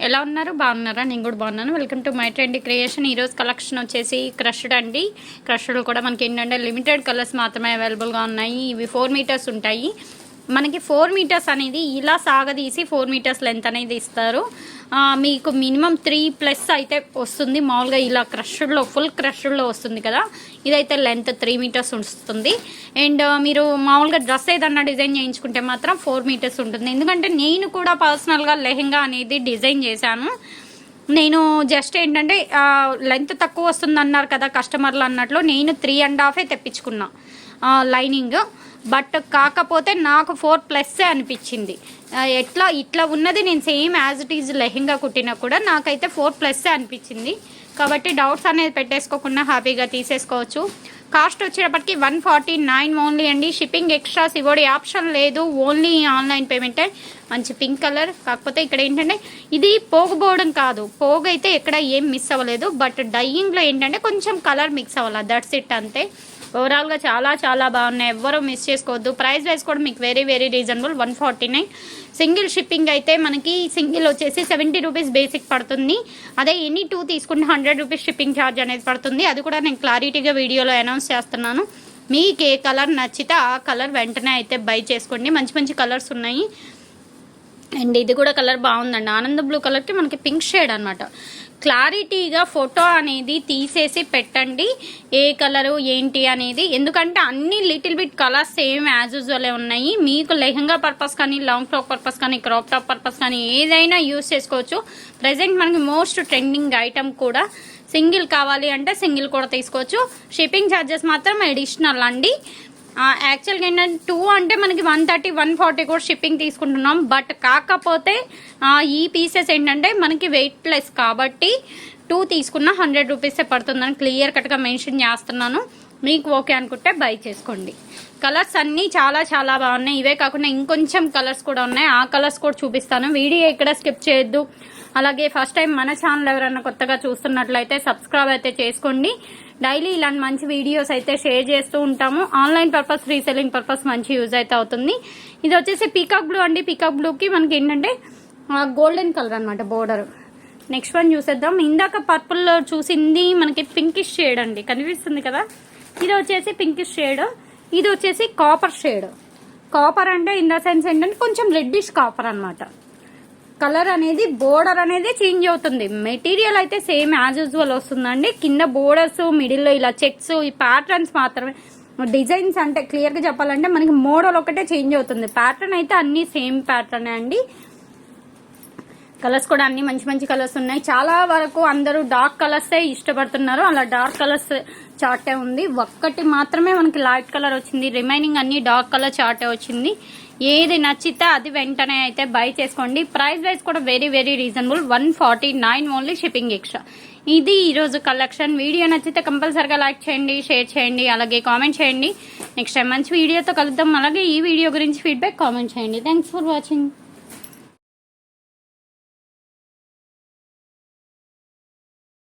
ఎలా ఉన్నారు? బాగున్నారా? నేను కూడా బాగున్నాను. Welcome to my trend creation ఈరోజు కలెక్షన్ వచ్చేసి క్రష్డ్ అండి. క్రష్డ్ కూడా మనకి ఏంటంటే లిమిటెడ్ కలర్స్ మాత్రమే అవైలబుల్గా ఉన్నాయి. ఇవి ఫోర్ మీటర్స్ ఉంటాయి. మనకి ఫోర్ మీటర్స్ అనేది ఇలా సాగదీసి ఫోర్ మీటర్స్ లెంత్ అనేది ఇస్తారు. మీకు మినిమం త్రీ ప్లస్ అయితే వస్తుంది. మామూలుగా ఇలా క్రష్డ్లో ఫుల్ క్రష్డ్లో వస్తుంది కదా. ఇదైతే లెంత్ త్రీ మీటర్స్ వస్తుంది అండ్ మీరు మామూలుగా డ్రెస్ ఏదన్నా డిజైన్ చేయించుకుంటే మాత్రం ఫోర్ మీటర్స్ ఉంటుంది. ఎందుకంటే నేను కూడా పర్సనల్గా లెహెంగా అనేది డిజైన్ చేశాను. నేను జస్ట్ ఏంటంటే లెంత్ తక్కువ వస్తుంది అన్నారు కదా కస్టమర్లు అన్నట్లు నేను త్రీ అండ్ హాఫే తెప్పించుకున్నా. లైనింగ్. బట్ కాకపోతే నాకు ఫోర్ ప్లస్సే అనిపించింది. ఎట్లా ఇట్లా ఉన్నది నేను same as it is lehenga కుట్టినా కూడా నాకైతే ఫోర్ ప్లస్సే అనిపించింది. కాబట్టి డౌట్స్ అనేది పెట్టేసుకోకుండా హ్యాపీగా తీసేసుకోవచ్చు. కాస్ట్ వచ్చేటప్పటికి వన్ ఫార్టీ నైన్ ఓన్లీ అండి. షిప్పింగ్ ఎక్స్ట్రాస్ ఇవ్వడే ఆప్షన్ లేదు. ఓన్లీ ఆన్లైన్ పేమెంటే. మంచి పింక్ కలర్. కాకపోతే ఇక్కడ ఏంటంటే ఇది పోగుపోవడం కాదు. పోగైతే ఎక్కడ ఏం మిస్ అవ్వలేదు. బట్ డయ్యింగ్లో ఏంటంటే కొంచెం కలర్ మిక్స్ అవ్వాలి. దట్స్ ఇట్ అంతే. ఓవరాల్గా చాలా చాలా బాగున్నాయి. ఎవ్వరూ మిస్ చేసుకోవద్దు. ప్రైస్ వైజ్ కూడా మీకు very very reasonable one forty nine single shipping అయితే మనకి సింగిల్ వచ్చేసి సెవెంటీ రూపీస్ బేసిక్ పడుతుంది. అదే ఎనీ టూ తీసుకుంటే హండ్రెడ్ రూపీస్ షిప్పింగ్ ఛార్జ్ అనేది పడుతుంది. అది కూడా నేను క్లారిటీగా వీడియోలో అనౌన్స్ చేస్తున్నాను. మీకు ఏ కలర్ నచ్చితే ఆ కలర్ వెంటనే అయితే బై చేసుకోండి. మంచి మంచి కలర్స్ ఉన్నాయి. అండ్ ఇది కూడా కలర్ బాగుందండి. ఆనంద బ్లూ కలర్కి మనకి పింక్ షేడ్ అనమాట క్లారిటీగా ఫోటో అనేది తీసేసి పెట్టండి. ఏ కలరు ఏంటి అనేది. ఎందుకంటే అన్ని little bit colours same as యూజువలే ఉన్నాయి. మీకు లెహంగా పర్పస్ కానీ లాంగ్ ఫ్రాక్ పర్పస్ కానీ క్రాప్ టాప్ పర్పస్ కానీ ఏదైనా యూస్ చేసుకోవచ్చు. ప్రజెంట్ మనకి మోస్ట్ ట్రెండింగ్ ఐటమ్ కూడా సింగిల్ కావాలి అంటే సింగిల్ కూడా తీసుకోవచ్చు. షిప్పింగ్ ఛార్జెస్ మాత్రం అడిషనల్ అండి. యాక్చువల్గా ఏంటంటే టూ అంటే మనకి వన్ థర్టీ వన్ ఫార్టీ కూడా షిప్పింగ్ తీసుకుంటున్నాం. బట్ కాకపోతే ఈ పీసెస్ ఏంటంటే మనకి వెయిట్ లెస్ కాబట్టి టూ తీసుకున్న హండ్రెడ్ రూపీసే పడుతుందని క్లియర్ కట్గా మెన్షన్ చేస్తున్నాను. మీకు ఓకే అనుకుంటే బై చేసుకోండి. కలర్స్ అన్నీ చాలా చాలా బాగున్నాయి. ఇవే కాకుండా ఇంకొంచెం కలర్స్ కూడా ఉన్నాయి. ఆ కలర్స్ కూడా చూపిస్తాను. వీడియో ఎక్కడ స్కిప్ చేయొద్దు. అలాగే ఫస్ట్ టైం మన ఛానల్ ఎవరైనా కొత్తగా చూస్తున్నట్లయితే సబ్స్క్రైబ్ అయితే చేసుకోండి. డైలీ ఇలాంటి మంచి వీడియోస్ అయితే షేర్ చేస్తూ ఉంటాము. ఆన్లైన్ పర్పస్ రీసెల్లింగ్ పర్పస్ మంచి యూజ్ అయితే అవుతుంది. ఇది వచ్చేసి పీకాక్ బ్లూ అండి. పీకాక్ బ్లూకి మనకి ఏంటంటే గోల్డెన్ కలర్ అనమాట బోర్డర్. నెక్స్ట్ వన్ చూసేద్దాం. ఇందాక పర్పుల్లో చూసింది మనకి పింకిష్ షేడ్ అండి. కనిపిస్తుంది కదా? ఇది వచ్చేసి పింకిష్ షేడ్. ఇది వచ్చేసి కాపర్ షేడ్. కాపర్ అంటే ఇన్ ద సెన్స్ ఏంటంటే కొంచెం రెడ్డిష్ కాపర్ అనమాట కలర్ అనేది బోర్డర్ అనేది చేంజ్ అవుతుంది. మెటీరియల్ అయితే సేమ్ యాజ్ యూజువల్ వస్తుందండి. కింద బోర్డర్స్ మిడిల్లో ఇలా చెక్స్ ఈ ప్యాటర్న్స్ మాత్రమే. డిజైన్స్ అంటే క్లియర్గా చెప్పాలంటే మనకి మోడల్ ఒకటే చేంజ్ అవుతుంది. ప్యాటర్న్ అయితే అన్ని సేమ్ ప్యాటర్నే అండి. కలర్స్ కూడా అన్ని మంచి మంచి కలర్స్ ఉన్నాయి. చాలా వరకు అందరూ డార్క్ కలర్సే ఇష్టపడుతున్నారు. అలా డార్క్ కలర్స్ చార్టే ఉంది. ఒక్కటి మాత్రమే మనకి లైట్ కలర్ వచ్చింది. రిమైనింగ్ అన్ని డార్క్ కలర్ చార్టే వచ్చింది. ఏది నచ్చితే అది వెంటనే అయితే బై చేసుకోండి. ప్రైస్ వైజ్ కూడా very very reasonable one forty nine only shipping extra ఇది ఈరోజు కలెక్షన్ వీడియో నచ్చితే కంపల్సరిగా లైక్ చేయండి షేర్ చేయండి అలాగే కామెంట్ చేయండి. నెక్స్ట్ టైం మంచి వీడియోతో కలుద్దాం. అలాగే ఈ వీడియో గురించి ఫీడ్బ్యాక్ కామెంట్ చేయండి. Thanks for watching